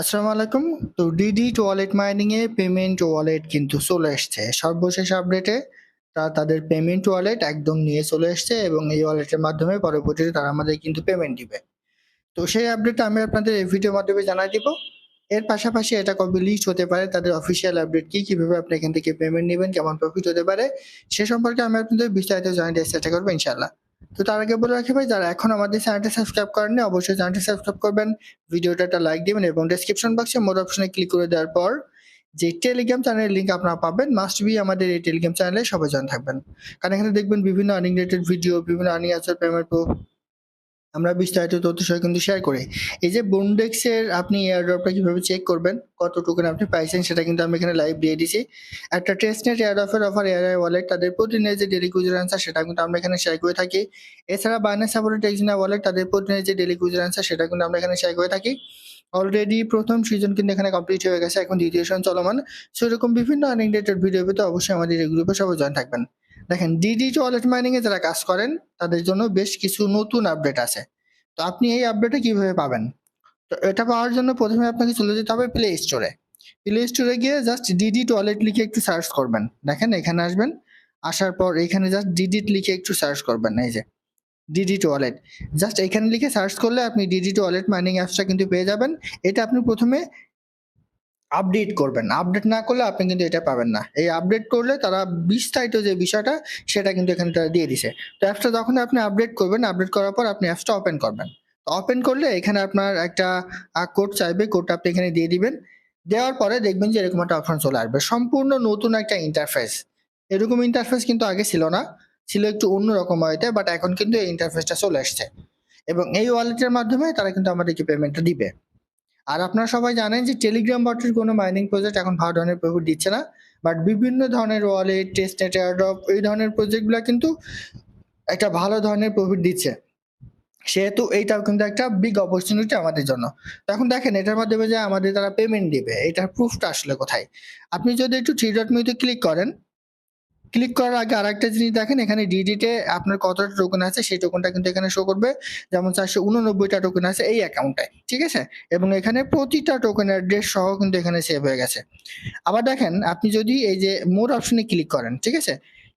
আসসালামু আলাইকুম। তো ডিডি ওয়ালেট মাইনিং এ পেমেন্ট ওয়ালেট কিন্তু চলে এসছে। সর্বশেষ আপডেটে তারা তাদের পেমেন্ট ওয়ালেট একদম নিয়ে চলে এসছে এবং এই ওয়ালেটের মাধ্যমে পরবর্তীতে তারা আমাদের কিন্তু পেমেন্ট দিবে। তো সেই আপডেটটা আমি আপনাদের এই ভিডিওর মাধ্যমে জানাই দিব। এর পাশাপাশি এটা কবে লিস্ট হতে পারে, তাদের অফিসিয়াল আপডেট কি, কীভাবে আপনি এখান থেকে পেমেন্ট নেবেন, কেমন প্রফিট হতে পারে, সে সম্পর্কে আমি আপনাদের বিস্তারিত জানাতে চেষ্টা করব ইনশাল্লাহ তো তার আগে বলে রাখি ভাই, যারা এখন আমাদের চ্যানেলটি সাবস্ক্রাইব করেননি, অবশ্যই চ্যানেলটি সাবস্ক্রাইব করবেন ভিডিওটা একটা লাইক দিবেন এবং ডেসক্রিপশন বক্সে মোর অপশনে ক্লিক করে দেওয়ার পর যে টেলিগ্রাম চ্যানেলের লিঙ্ক আপনারা পাবেন মাস্ট বি আমাদের এই টেলিগ্রাম চ্যানেলে সবাই জান থাকবেন। কারণ এখানে দেখবেন বিভিন্ন আর্নিং রিলেটেড ভিডিও বিভিন্ন আর্নিং আসার পেমেন্ট আমরা বিস্তারিত তথ্য সহ কিন্তু শেয়ার করি। এই যে বন্ডেক্সের আপনি এয়ারড্রপটা কীভাবে চেক করবেন, কত টোকেন আপনি পাইছেন সেটা কিন্তু আমি এখানে লাইভ দিয়ে দিছি। একটা টেস্টনেট এয়ারড্রপের অফার এয়ারআই ওয়ালেট তাদের প্রতিদিনের যে ডেলি কুজার আনসার সেটা কিন্তু আমরা এখানে শেয়ার করে থাকি। এছাড়া বাইনাস সাপোর্টেড এক্সিনা ওয়ালেট তাদের প্রতিদিনের যে ডেলি কুজার আনসার সেটা কিন্তু আমরা এখানে শেয়ার করে থাকি। অলরেডি প্রথম সিজন কিন্তু এখানে কমপ্লিট হয়ে গেছে, এখন দ্বিতীয় সিজন চলমান। সেরকম বিভিন্ন আর্নিং রিলেটেড ভিডিও পেতে অবশ্যই আমাদের এই গ্রুপে সবাই জয়েন থাকবেন। দেখেন ডিডি ওয়ালেট মাইনিং এ যারা কাজ করেন, তাদের জন্য বেশ কিছু নতুন আপডেট আছে। তো আপনি এই আপডেটটা কীভাবে পাবেন? তো এটা পাওয়ার জন্য প্রথমে আপনাকে চলে যেতে হবে প্লে স্টোরে প্লে স্টোরে গিয়ে জাস্ট ডিডি টয়লেট লিখে একটু সার্চ করবেন। দেখেন, এখানে আসবেন। আসার পর এখানে জাস্ট ডিডিট লিখে একটু সার্চ করবেন, এই যে। ডিডি টয়লেট জাস্ট এখানে লিখে সার্চ করলে আপনি ডিডি টয়লেট মাইনিং অ্যাপসটা কিন্তু পেয়ে যাবেন। এটা আপনি প্রথমে আপডেট করবেন। আপডেট না করলে আপনি কিন্তু এটা পাবেন না। এই আপডেট করলে তারা বিস্তারিত যে বিষয়টা, সেটা কিন্তু এখানে তারা দিয়ে দিছে। তো অ্যাপসটা যখন আপনি আপডেট করবেন আপডেট করার পর আপনি অ্যাপসটা ওপেন করবেন। ওপেন করলে এখানে আপনার একটা কোড চাইবে। কোডটা আপনি এখানে দিয়ে দিবেন। দেওয়ার পরে দেখবেন যে এরকম একটা অপশন চলে আসবে। সম্পূর্ণ নতুন একটা ইন্টারফেস এরকম ইন্টারফেস কিন্তু আগে ছিল না। ছিল একটু অন্যরকম হয়তো বাট এখন কিন্তু এই ইন্টারফেসটা চলে আসছে। এবং এই ওয়ালেটের মাধ্যমে তারা কিন্তু আমাদেরকে পেমেন্টটা দিবে। আর আপনারা সবাই জানেন যে টেলিগ্রাম বটের কোনো মাইনিং প্রজেক্ট এখন ভালো ধরনের প্রফিট দিচ্ছে না বাট বিভিন্ন ধরনের ওয়ালেট টেস্টনেট এয়ারড্রপ এই ধরনের প্রজেক্টগুলো কিন্তু একটা ভালো ধরনের প্রফিট দিচ্ছে। সেহেতু এইটাও কিন্তু একটা বিগ অপরচুনিটি আমাদের জন্য। তো এখন দেখেন, এটার মাধ্যমে যে আমাদের তারা পেমেন্ট দিবে, এটার প্রুফটা আসলে কোথায়? আপনি যদি একটু থ্রি ডট মিউতে ক্লিক করেন ক্লিক করার আগে আরেকটা জিনিস দেখেন, এখানে ডিডিটে আপনার কতটা টোকেন আছে, সেই টোকেনটা কিন্তু এখানে শো করবে। যেমন চারশো উননব্বইটা টোকেন আছে এই অ্যাকাউন্টে ঠিক আছে? এবং এখানে প্রতিটা টোকেন অ্যাড্রেস সহ কিন্তু এখানে সেভ হয়ে গেছে। আবার দেখেন, আপনি যদি এই যে মোর অপশনে ক্লিক করেন, ঠিক আছে?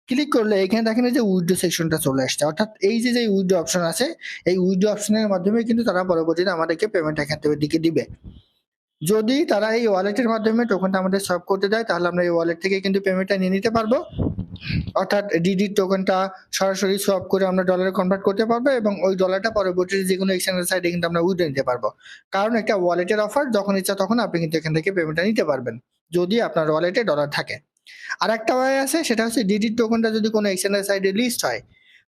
ক্লিক করলে এখানে দেখেন এই যে উইডো সেকশনটা চলে আসছে। অর্থাৎ এই যে যে উইডো অপশন আছে, এই উইডো অপশনের মাধ্যমে কিন্তু তারা পরবর্তীতে আমাদেরকে পেমেন্ট এখান থেকে দিকে দিবে। যদি তারা এই ওয়ালেটের মাধ্যমে টোকেনটা আমাদের সলভ করতে দেয়, তাহলে আমরা এই ওয়ালেট থেকে কিন্তু পেমেন্টটা নিয়ে নিতে পারব। অর্থাৎ ডিডির টোকেনটা সরাসরি সোয়াপ করে আমরা ডলারে কনভার্ট করতে পারব এবং ওই ডলারটা পরবর্তীতে যে কোনো এক্সচেঞ্জের সাইডে কিন্তু আমরা উইথড্র নিতে পারব। কারণ একটা ওয়ালেটের অফার যখন ইচ্ছা তখন আপনি কিন্তু এখান থেকে পেমেন্টটা নিতে পারবেন, যদি আপনার ওয়ালেটে ডলার থাকে। আর একটা ওয়ে আছে, সেটা হচ্ছে ডিডির টোকেনটা যদি কোনো এক্সচেঞ্জের সাইডে লিস্ট হয়,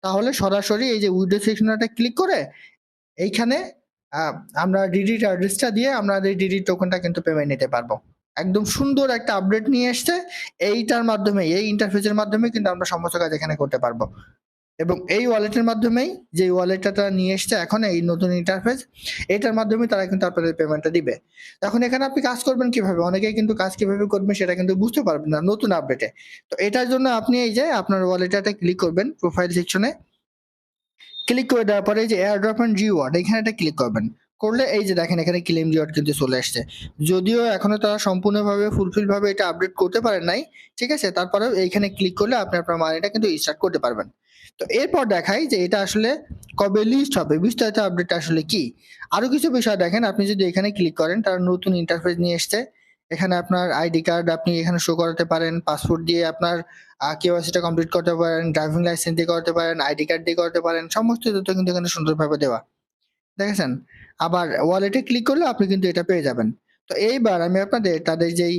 তাহলে সরাসরি এই যে উইডো সেকশনটা ক্লিক করে এইখানে আমরা ডিডিট অ্যাড্রেসটা দিয়ে আমরা এই ডিডির টোকেনটা কিন্তু পেমেন্ট নিতে পারব। একদম সুন্দর একটা আপডেট নিয়ে এসছে। এইটার মাধ্যমে এই ইন্টারফেসের মাধ্যমে কিন্তু আমরা সমস্ত কাজ এখানে করতে পারব। এবং এই ওয়ালেটের মাধ্যমেই যে ওয়ালেটটা তারা নিয়ে এসছে এখন, এই নতুন ইন্টারফেস এটার মাধ্যমে তারা কিন্তু আপনাদের পেমেন্টটা দিবে। এখন এখানে আপনি কাজ করবেন কীভাবে? অনেকেই কিন্তু কাজ কীভাবে করবেন সেটা কিন্তু বুঝতে পারবেন না নতুন আপডেটে তো এটার জন্য আপনি এই যে আপনার ওয়ালেটটাতে ক্লিক করবেন প্রোফাইল সেকশনে ক্লিক করে দেওয়ার পরে যে এয়ার ড্রপ অ্যান্ড রিওয়ার্ড এখানে এটা ক্লিক করবেন। করলে এই যে দেখেন এখানে ক্লেম রিওয়ার্ড কিন্তু চলে আসছে। যদিও এখনও তারা সম্পূর্ণভাবে ফুলফিল ভাবে এটা আপডেট করতে পারেন নাই, ঠিক আছে? তারপরেও এইখানে ক্লিক করলে আপনি আপনার মানিটা কিন্তু স্টার্ট করতে পারবেন। তো এরপর দেখাই যে এটা আসলে কবে লিস্ট হবে, বিস্তারিত আপডেট আসলে কি? আরও কিছু বিষয় দেখেন, আপনি যদি এখানে ক্লিক করেন, তার নতুন ইন্টারফেস নিয়ে এসছে। এখানে আপনার আইডি কার্ড আপনি এখানে শো করাতে পারেন পাসপোর্ট দিয়ে আপনার কেওয়াইসিটা কমপ্লিট করতে পারেন ড্রাইভিং লাইসেন্স দিয়ে করতে পারেন আইডি কার্ড দিয়ে করতে পারেন, সমস্ত তথ্য কিন্তু এখানে সুন্দরভাবে দেওয়া। দেখেছেন? আবার ওয়ালেটে ক্লিক করলে আপনি কিন্তু এটা পেয়ে যাবেন। তো এইবার আমি আপনাদের তাদের যেই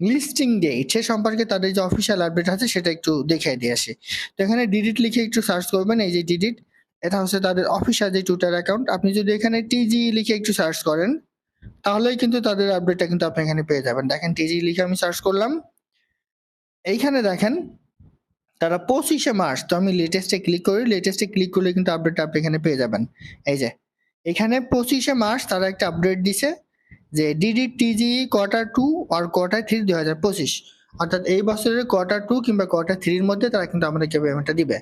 লিস্টিং ডেট সে সম্পর্কে তাদের যে অফিসিয়াল আপডেট আছে সেটা একটু দেখিয়ে দিয়ে আসি। তো এখানে ডিডিট লিখে একটু সার্চ করবেন, এই যে ডিডিট এটা হচ্ছে তাদের অফিসিয়াল যে টুইটার অ্যাকাউন্ট আপনি যদি এখানে টিজি লিখে একটু সার্চ করেন, তাহলেই কিন্তু তাদের আপডেটটা কিন্তু আপনি এখানে পেয়ে যাবেন। দেখেন টিজি লিখে আমি সার্চ করলাম। এইখানে দেখেন, তারা পঁচিশে মার্চ, তো আমি লেটেস্টে ক্লিক করি লেটেস্টে ক্লিক করলে কিন্তু আপডেটটা আপনি এখানে পেয়ে যাবেন। এই যে এখানে পঁচিশে মার্চ তারা একটা আপডেট দিছে যে ডিডি টিজি কোয়ার্টার টু আর কোয়ার্টার থ্রি দুই হাজার পঁচিশ। অর্থাৎ এই বছরের কোয়ার্টার টু কিংবা কোয়ার্টার থ্রির মধ্যে তারা কিন্তু আমাদেরকে পেমেন্টটা দিবে।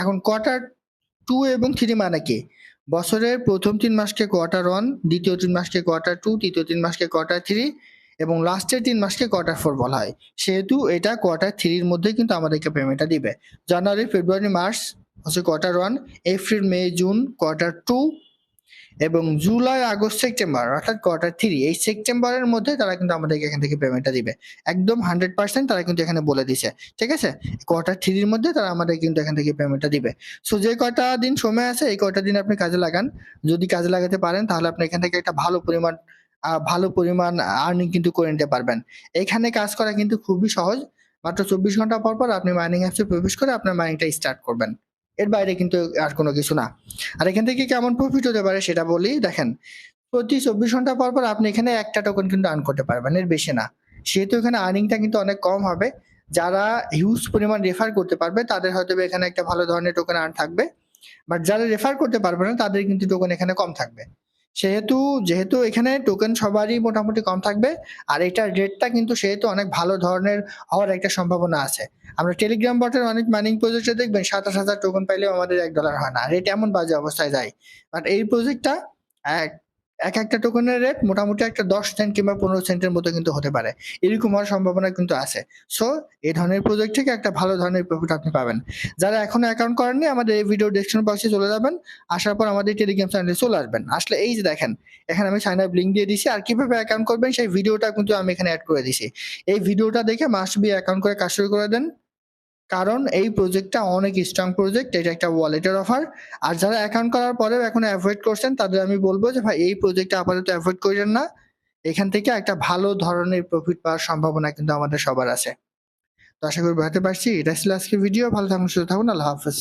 এখন কোয়ার্টার টু এবং থ্রি মানে কি? বছরের প্রথম তিন মাসকে কোয়ার্টার ওয়ান দ্বিতীয় তিন মাসকে কোয়ার্টার টু তৃতীয় তিন মাসকে কোয়ার্টার থ্রি এবং লাস্টের তিন মাসকে কোয়ার্টার ফোর বলা হয়। সেহেতু এটা কোয়ার্টার থ্রির মধ্যে কিন্তু আমাদেরকে পেমেন্টটা দিবে। জানুয়ারি, ফেব্রুয়ারি, মার্চ, হচ্ছে quarter one April, May, June quarter two এবং জুলাই, আগস্ট, সেপ্টেম্বর, অর্থাৎ কোয়ার্টার থ্রি এই সেপ্টেম্বরের মধ্যে তারা কিন্তু আমাদেরকে এখান থেকে পেমেন্টটা দিবে। একদম হান্ড্রেড পার্সেন্ট তারা কিন্তু এখানে বলে দিছে, ঠিক আছে? কোয়ার্টার থ্রির মধ্যে তারা আমাদের কিন্তু এখান থেকে পেমেন্টটা দিবে। সো যে কয়টা দিন সময় আছে, এই কয়টা দিন আপনি কাজে লাগান। যদি কাজে লাগাতে পারেন, তাহলে আপনি এখান থেকে একটা ভালো পরিমাণ ভালো পরিমাণ আর্নিং কিন্তু করে নিতে পারবেন। এখানে কাজ করা কিন্তু খুবই সহজ। মাত্র চব্বিশ ঘণ্টা পর পর আপনি মাইনিং অ্যাপসে প্রবেশ করে আপনার মাইনিংটা স্টার্ট করবেন। এর বাইরে কিন্তু আর কোনো কিছু না। আর এখান থেকে কেমন প্রফিট হতে পারে সেটা বলি, দেখেন প্রতি চব্বিশ ঘণ্টা পর পর আপনি এখানে একটা টোকেন কিন্তু আর্ন করতে পারবেন, এর বেশি না। সেহেতু এখানে আর্নিংটা কিন্তু অনেক কম হবে। যারা হিউজ পরিমাণ রেফার করতে পারবে, তাদের হয়তো এখানে একটা ভালো ধরনের টোকেন আর্ন থাকবে। বাট যারা রেফার করতে পারবে না, তাদের কিন্তু টোকেন এখানে কম থাকবে। সেহেতু, যেহেতু এখানে টোকেন সবারই মোটামুটি কম থাকবে, আর এটার রেটটা কিন্তু সেহেতু অনেক ভালো ধরনের হওয়ার একটা সম্ভাবনা আছে। আমরা টেলিগ্রাম বটের অনেক মাইনিং প্রজেক্টে দেখবেন সাতাশ হাজার টোকেন পাইলেও আমাদের এক ডলার হয় না। রেট এমন বাজে অবস্থায় যায়। বাট এই প্রজেক্টটা এক এক একটা টোকেনের রেট মোটামুটি একটা দশ সেন্ট কিংবা পনেরো সেন্টের মতো কিন্তু হতে পারে। এরকম হওয়ার সম্ভাবনা কিন্তু আছে। সো এই ধরনের প্রজেক্ট থেকে একটা ভালো ধরনের প্রফিট আপনি পাবেন। যারা এখনও অ্যাকাউন্ট করেননি, আমাদের এই ভিডিও ডেসক্রিপশন বক্সে চলে যাবেন। আসার পর আমাদের টেলিগ্রাম চ্যানেলে চলে আসবেন। আসলে এই যে দেখেন, এখানে আমি সাইন আপ লিঙ্ক দিয়ে দিছি আর কীভাবে অ্যাকাউন্ট করবেন, সেই ভিডিওটা কিন্তু আমি এখানে অ্যাড করে দিছি এই ভিডিওটা দেখে মাস্ট বি অ্যাকাউন্ট করে কাজ শুরু করে দেন। কারণ এই প্রজেক্টটা অনেক স্ট্রং প্রজেক্ট এটা একটা ওয়ালেটের অফার আর যারা অ্যাকাউন্ট করার পরেও এখন অ্যাভয়েড করছেন, তাদের আমি বলব যে, ভাই, এই প্রজেক্টটা আপাতত অ্যাভয়েড করেন না। এখান থেকে একটা ভালো ধরনের প্রফিট পাওয়ার সম্ভাবনা কিন্তু আমাদের সবার আছে। তো আশা করি বুঝতে পারছি। এটা ছিল আজকে ভিডিও ভালো থাকুন, সুস্থ থাকুন। আল্লাহ হাফেজ।